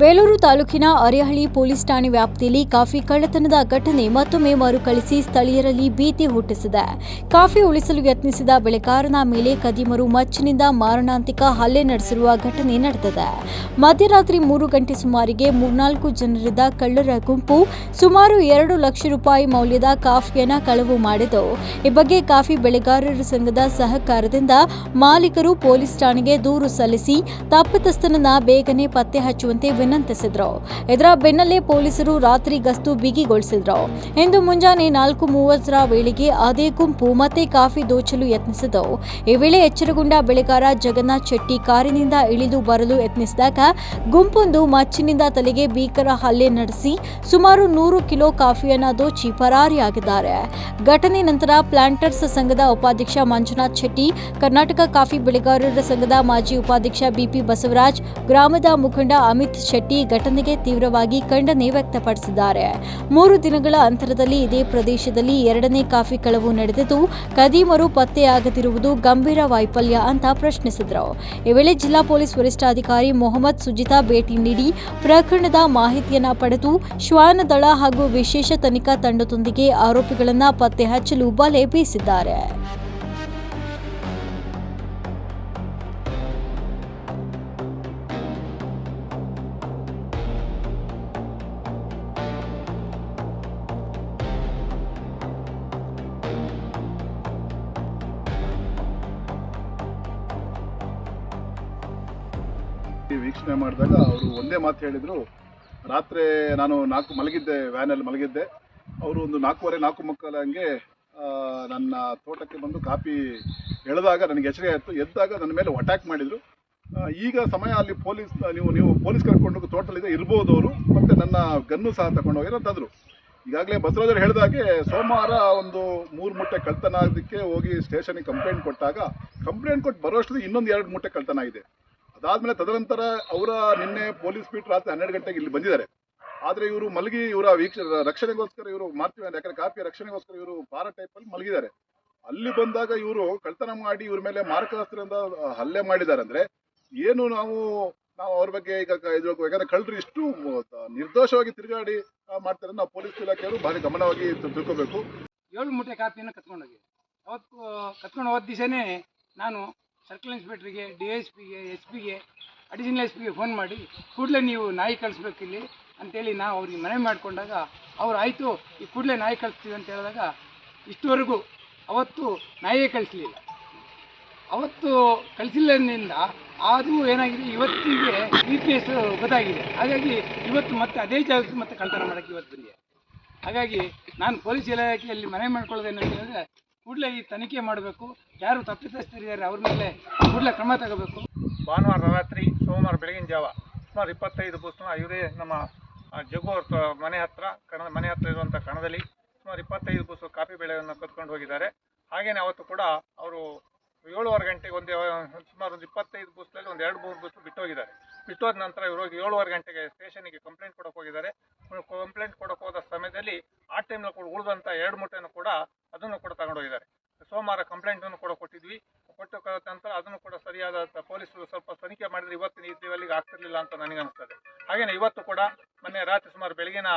ಬೇಲೂರು ತಾಲೂಕಿನ ಅರೆಹಳ್ಳಿ ಪೊಲೀಸ್ ಠಾಣೆ ವ್ಯಾಪ್ತಿಯಲ್ಲಿ ಕಾಫಿ ಕಳ್ಳತನದ ಘಟನೆ ಮತ್ತೊಮ್ಮೆ ಮರುಕಳಿಸಿ ಸ್ಥಳೀಯರಲ್ಲಿ ಭೀತಿ ಹುಟ್ಟಿಸಿದೆ. ಕಾಫಿ ಉಳಿಸಲು ಯತ್ನಿಸಿದ ಬೆಳೆಗಾರನ ಮೇಲೆ ಕದಿಮರು ಮಚ್ಚಿನಿಂದ ಮಾರಣಾಂತಿಕ ಹಲ್ಲೆ ನಡೆಸಿರುವ ಘಟನೆ ನಡೆದಿದೆ. ಮಧ್ಯರಾತ್ರಿ ಮೂರು ಗಂಟೆ ಸುಮಾರಿಗೆ ಮೂರ್ನಾಲ್ಕು ಜನರಿದ್ದ ಕಳ್ಳರ ಗುಂಪು ಸುಮಾರು ಎರಡು ಲಕ್ಷ ರೂಪಾಯಿ ಮೌಲ್ಯದ ಕಾಫಿಯನ್ನು ಕಳವು ಮಾಡಿದ್ದು ಈ ಬಗ್ಗೆ ಕಾಫಿ ಬೆಳೆಗಾರರ ಸಂಘದ ಸಹಕಾರದಿಂದ ಮಾಲೀಕರು ಪೊಲೀಸ್ ಠಾಣೆಗೆ ದೂರು ಸಲ್ಲಿಸಿ, ತಪ್ಪಿತಸ್ಥನನ್ನ ಬೇಗನೆ ಪತ್ತೆ ಹಚ್ಚುವಂತೆ ವಿನಂತಿಸಿದ್ರು. ಇದರ ಬೆನ್ನಲ್ಲೇ ಪೊಲೀಸರು ರಾತ್ರಿ ಗಸ್ತು ಬಿಗಿಗೊಳಿಸಿದ್ರು. ಇಂದು ಮುಂಜಾನೆ ನಾಲ್ಕು ಮೂವತ್ತರ ವೇಳೆಗೆ ಅದೇ ಗುಂಪು ಮತ್ತೆ ಕಾಫಿ ದೋಚಲು ಯತ್ನಿಸಿದವು ಈ ವೇಳೆ ಎಚ್ಚರಗೊಂಡ ಬೆಳೆಗಾರ ಜಗನ್ನಾಥ್ ಶೆಟ್ಟಿ ಕಾರಿನಿಂದ ಇಳಿದು ಬರಲು ಯತ್ನಿಸಿದಾಗ ಗುಂಪೊಂದು ಮಚ್ಚಿನಿಂದ ತಲೆಗೆ ಭೀಕರ ಹಲ್ಲೆ ನಡೆಸಿ ಸುಮಾರು ನೂರು ಕಿಲೋ ಕಾಫಿಯನ್ನ ದೋಚಿ ಪರಾರಿಯಾಗಿದ್ದಾರೆ. ಘಟನೆ ನಂತರ ಪ್ಲಾಂಟರ್ಸ್ ಸಂಘದ ಉಪಾಧ್ಯಕ್ಷ ಮಂಜುನಾಥ್ ಶೆಟ್ಟಿ, ಕರ್ನಾಟಕ ಕಾಫಿ ಬೆಳೆಗಾರರ ಸಂಘದ ಮಾಜಿ ಉಪಾಧ್ಯಕ್ಷ ಬಿಪಿ ಬಸವರಾಜ್, ಗ್ರಾಮದ ಮುಖಂಡ ಅಮಿತ್ ಶೆಟ್ಟಿ ಘಟನೆಗೆ ತೀವ್ರವಾಗಿ ಖಂಡನೆ ವ್ಯಕ್ತಪಡಿಸಿದ್ದಾರೆ. ಮೂರು ದಿನಗಳ ಅಂತರದಲ್ಲಿ ಇದೇ ಪ್ರದೇಶದಲ್ಲಿ ಎರಡನೇ ಕಾಫಿ ಕಳವು ನಡೆದಿದ್ದು ಕದೀಮರು ಪತ್ತೆಯಾಗದಿರುವುದು ಗಂಭೀರ ವೈಫಲ್ಯ ಅಂತ ಪ್ರಶ್ನಿಸಿದರು. ಈ ವೇಳೆ ಜಿಲ್ಲಾ ಪೊಲೀಸ್ ವರಿಷ್ಠಾಧಿಕಾರಿ ಮೊಹಮ್ಮದ್ ಸುಜಿತಾ ಭೇಟಿ ನೀಡಿ ಪ್ರಕರಣದ ಮಾಹಿತಿಯನ್ನ ಪಡೆದು ಶ್ವಾನ ದಳ ಹಾಗೂ ವಿಶೇಷ ತನಿಖಾ ತಂಡದೊಂದಿಗೆ ಆರೋಪಿಗಳನ್ನು ಪತ್ತೆ ಹಚ್ಚಲು ಬಲೆ ಬೀಸಿದ್ದಾರೆ. ಈ ವೀಕ್ಷಣೆ ಮಾಡಿದಾಗ ಅವರು ಒಂದೇ ಮಾತು ಹೇಳಿದರು. ರಾತ್ರಿ ನಾನು ನಾಲ್ಕು ಮಲಗಿದ್ದೆ, ವ್ಯಾನಲ್ಲಿ ಮಲಗಿದ್ದೆ. ಅವರು ಒಂದು ನಾಲ್ಕೂವರೆ, ನಾಲ್ಕು ಮಕ್ಕಳ ಹಂಗೆ ನನ್ನ ತೋಟಕ್ಕೆ ಬಂದು ಕಾಪಿ ಎಳೆದಾಗ ನನಗೆ ಎಚ್ಚರಿಕೆ ಆಯಿತು. ಎದ್ದಾಗ ನನ್ನ ಮೇಲೆ ಅಟ್ಯಾಕ್ ಮಾಡಿದರು. ಈಗ ಸಮಯ ಅಲ್ಲಿ ಪೊಲೀಸ್, ನೀವು ನೀವು ಪೊಲೀಸ್ ಕರ್ಕೊಂಡು ತೋಟದಲ್ಲಿದೆ ಇರ್ಬೋದು ಅವರು, ಮತ್ತು ನನ್ನ ಗನ್ನು ಸಹ ತಗೊಂಡು ಹೋಗಿರೋ ಅಂತಂದರು ಈಗಾಗಲೇ ಬಸವರಾಜರು ಹೇಳಿದಾಗೆ ಸೋಮವಾರ ಒಂದು ಮೂರು ಮೂಟೆ ಕಳ್ತನ ಆಗೋದಕ್ಕೆ ಹೋಗಿ ಸ್ಟೇಷನಿಗೆ ಕಂಪ್ಲೇಂಟ್ ಕೊಟ್ಟಾಗ, ಕಂಪ್ಲೇಂಟ್ ಕೊಟ್ಟು ಬರೋಷ್ಟರಲ್ಲಿ ಇನ್ನೊಂದು ಎರಡು ಮೂಟೆ ಕಳ್ತನ ಆಗಿದೆ. ಅದಾದ್ಮೇಲೆ ತದನಂತರ ಅವರ ನಿನ್ನೆ ಪೊಲೀಸ್ ಪೀಠ ರಾತ್ರಿ ಹನ್ನೆರಡು ಗಂಟೆಗೆ ಇಲ್ಲಿ ಬಂದಿದ್ದಾರೆ. ಆದ್ರೆ ಇವರು ಮಲಗಿ ಇವರ ವೀಕ್ಷ, ರಕ್ಷಣೆಗೋಸ್ಕರ ಇವರು ಮಾಡ್ತೀವಿ ಯಾಕಂದ್ರೆ ಕಾಪಿಯ ರಕ್ಷಣೆಗೋಸ್ಕರ ಇವರು ಬಾರ ಟೈಪ್ ಅಲ್ಲಿ ಮಲಗಿದ್ದಾರೆ. ಅಲ್ಲಿ ಬಂದಾಗ ಇವರು ಕಳ್ತನ ಮಾಡಿ ಇವ್ರ ಮೇಲೆ ಮಾರಕಾಸ್ತ್ರದಿಂದ ಹಲ್ಲೆ ಮಾಡಿದ್ದಾರೆ ಅಂದ್ರೆ ಏನು ನಾವು ನಾವು ಅವ್ರ ಬಗ್ಗೆ ಈಗ ಇದು ಯಾಕಂದ್ರೆ ಕಳ್ಳರು ಇಷ್ಟು ನಿರ್ದೋಷವಾಗಿ ತಿರುಗಾಡಿ ಮಾಡ್ತಾರೆ. ನಾವು ಪೊಲೀಸ್ ಇಲಾಖೆಯವರು ಭಾರಿ ಗಮನವಾಗಿ ತಿಳ್ಕೋಬೇಕು ತಿಳ್ಕೊಬೇಕು. ಏಳು ಮೂಟೆ ಕಾಪಿಯನ್ನು ಕತ್ಕೊಂಡೋಗಿ. ಅವತ್ತು ಕತ್ಕೊಂಡು ಹೋದ ದಿವಸನೇ ನಾನು ಸರ್ಕಲ್ ಇನ್ಸ್ಪೆಕ್ಟ್ರಿಗೆ, ಡಿ ಎಸ್ ಪಿಗೆ ಎಸ್ ಪಿಗೆ ಅಡಿಷನಲ್ ಎಸ್ ಪಿಗೆ ಫೋನ್ ಮಾಡಿ, ಕೂಡಲೇ ನೀವು ನಾಯಿ ಕಳಿಸ್ಬೇಕು ಇಲ್ಲಿ ಅಂತೇಳಿ ನಾವು ಅವ್ರಿಗೆ ಮನವಿ ಮಾಡಿಕೊಂಡಾಗ ಅವ್ರು ಆಯಿತು, ಈ ಕೂಡಲೇ ನಾಯಿ ಕಳಿಸ್ತೀವಿ ಅಂತ ಹೇಳಿದಾಗ ಇಷ್ಟುವರೆಗೂ ಅವತ್ತು ನಾಯಿಯೇ ಕಳಿಸಲಿಲ್ಲ. ಅವತ್ತು ಕಳಿಸಿಲ್ಲದಿಂದ ಅದು ಏನಾಗಿದೆ, ಇವತ್ತಿಗೆ ಈ ಕೇಸ್ ಗೊತ್ತಾಗಿದೆ. ಹಾಗಾಗಿ ಇವತ್ತು ಮತ್ತೆ ಅದೇ ಜಾಗಕ್ಕೆ ಮತ್ತೆ ಕಳ್ತನ ಮಾಡೋಕ್ಕೆ ಇವತ್ತು ಬಂದಿದೆ. ಹಾಗಾಗಿ ನಾನು ಪೊಲೀಸ್ ಇಲಾಖೆಯಲ್ಲಿ ಮನವಿ ಮಾಡ್ಕೊಳ್ಳೋದೇನಂತ ಹೇಳಿದ್ರೆ ಕೂಡಲೇ ಈ ತನಿಖೆ ಮಾಡಬೇಕು. ಯಾರು ತಪ್ಪಿತಸ್ಥರಿದ್ದಾರೆ ಅವ್ರ ಮೇಲೆ ಕೂಡಲೇ ಕ್ರಮ ತಗೋಬೇಕು. ಭಾನುವಾರ ರಾತ್ರಿ ಸೋಮವಾರ ಬೆಳಗಿನ ಜಾವ, ಸುಮಾರು ಇಪ್ಪತ್ತೈದು ಬಸ್ನ ಇವರೇ ನಮ್ಮ ಜಗು ಜಗ್ಗು ಅವ್ರ ಮನೆ ಹತ್ರ, ಕಣದ, ಮನೆ ಹತ್ರ ಇರುವಂಥ ಕಣದಲ್ಲಿ ಸುಮಾರು ಇಪ್ಪತ್ತೈದು ಬಸ್ ಕಾಫಿ ಬೆಳೆಯನ್ನು ಕತ್ಕೊಂಡು ಹೋಗಿದ್ದಾರೆ. ಹಾಗೇನೆ ಅವತ್ತು ಕೂಡ ಅವರು ಏಳುವರೆ ಗಂಟೆಗೆ ಒಂದು, ಸುಮಾರು ಒಂದು ಇಪ್ಪತ್ತೈದು ಬಸ್ನಲ್ಲಿ ಒಂದು ಎರಡು ಮೂರು ಬಸ್ ಬಿಟ್ಟು ಹೋಗಿದ್ದಾರೆ. ಬಿಟ್ಟು ಹೋದ ನಂತರ ಇವರು ಏಳುವರೆ ಗಂಟೆಗೆ ಸ್ಟೇಷನ್ಗೆ ಕಂಪ್ಲೇಂಟ್ ಕೊಡೋಕೆ ಹೋಗಿದ್ದಾರೆ. ಕಂಪ್ಲೇಂಟ್ ಕೊಡೋಕೆ ಹೋದ ಸಮಯದಲ್ಲಿ ಆ ಟೈಮ್ನಲ್ಲಿ ಕೂಡ ಉಳಿದಂಥ ಎರಡು ಮೂಟೆಯನ್ನು ಕೂಡ ಅದನ್ನು ಕೂಡ ತಗೊಂಡೋಗಿದ್ದಾರೆ ಸೋಮವಾರ ಕಂಪ್ಲೇಂಟನ್ನು ಕೂಡ ಕೊಟ್ಟಿದ್ವಿ. ಕೊಟ್ಟು ನಂತರ ಅದನ್ನು ಕೂಡ ಸರಿಯಾದ ಪೊಲೀಸರು ಸ್ವಲ್ಪ ತನಿಖೆ ಮಾಡಿದ್ರೆ ಇವತ್ತಿನ ಈ ಲೆವೆಲ್ಗೆ ಆಗ್ತಿರ್ಲಿಲ್ಲ ಅಂತ ನನಗೆ ಅನಿಸ್ತದೆ. ಹಾಗೇನೆ ಇವತ್ತು ಕೂಡ ಮೊನ್ನೆ ರಾತ್ರಿ ಸುಮಾರು ಬೆಳಗಿನ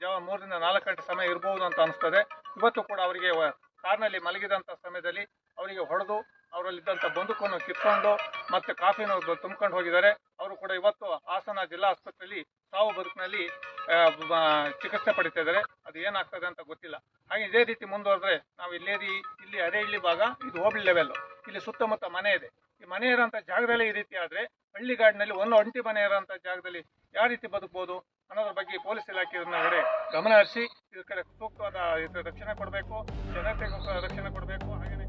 ಜಾವ ಮೂರರಿಂದ ನಾಲ್ಕು ಗಂಟೆ ಸಮಯ ಇರಬಹುದು ಅಂತ ಅನಿಸ್ತದೆ. ಇವತ್ತು ಕೂಡ ಅವರಿಗೆ ಕಾರ್ನಲ್ಲಿ ಮಲಗಿದಂಥ ಸಮಯದಲ್ಲಿ ಅವರಿಗೆ ಹೊಡೆದು ಅವರಲ್ಲಿದ್ದಂಥ ಬಂದೂಕನ್ನು ಕಿತ್ಕೊಂಡು ಮತ್ತೆ ಕಾಫಿನ ತುಂಬ್ಕೊಂಡು ಹೋಗಿದ್ದಾರೆ. ಅವರು ಕೂಡ ಇವತ್ತು ಹಾಸನ ಜಿಲ್ಲಾ ಆಸ್ಪತ್ರೆಯಲ್ಲಿ ಸಾವು ಬದುಕಿನಲ್ಲಿ ಚಿಕಿತ್ಸೆ ಪಡಿತಾ ಇದ್ದಾರೆ. ಅದು ಏನಾಗ್ತದೆ ಅಂತ ಗೊತ್ತಿಲ್ಲ. ಹಾಗೆ ಇದೇ ರೀತಿ ಮುಂದುವರೆದ್ರೆ ನಾವು ಇಲ್ಲಿ ಅರೆ ಇಲ್ಲಿ ಭಾಗ, ಇದು ಹೋಬಳಿ ಲೆವೆಲ್ ಇಲ್ಲಿ ಸುತ್ತಮುತ್ತ ಮನೆ ಇದೆ. ಈ ಮನೆ ಇರೋಂಥ ಜಾಗದಲ್ಲಿ ಈ ರೀತಿ ಆದರೆ ಹಳ್ಳಿಗಾಡಿನಲ್ಲಿ ಒಂದು ಒಂಟಿ ಮನೆ ಇರೋಂಥ ಜಾಗದಲ್ಲಿ ಯಾವ ರೀತಿ ಬದುಕ್ಬೋದು ಅನ್ನೋದ್ರ ಬಗ್ಗೆ ಪೊಲೀಸ್ ಇಲಾಖೆ ಇದನ್ನ ಕಡೆ ಗಮನ ಹರಿಸಿ, ಇದ್ರ ಕಡೆ ಸೂಕ್ತವಾದ ಇದರ ರಕ್ಷಣೆ ಕೊಡಬೇಕು, ಜನತೆಗೂ ರಕ್ಷಣೆ ಕೊಡಬೇಕು ಹಾಗೆಯೇ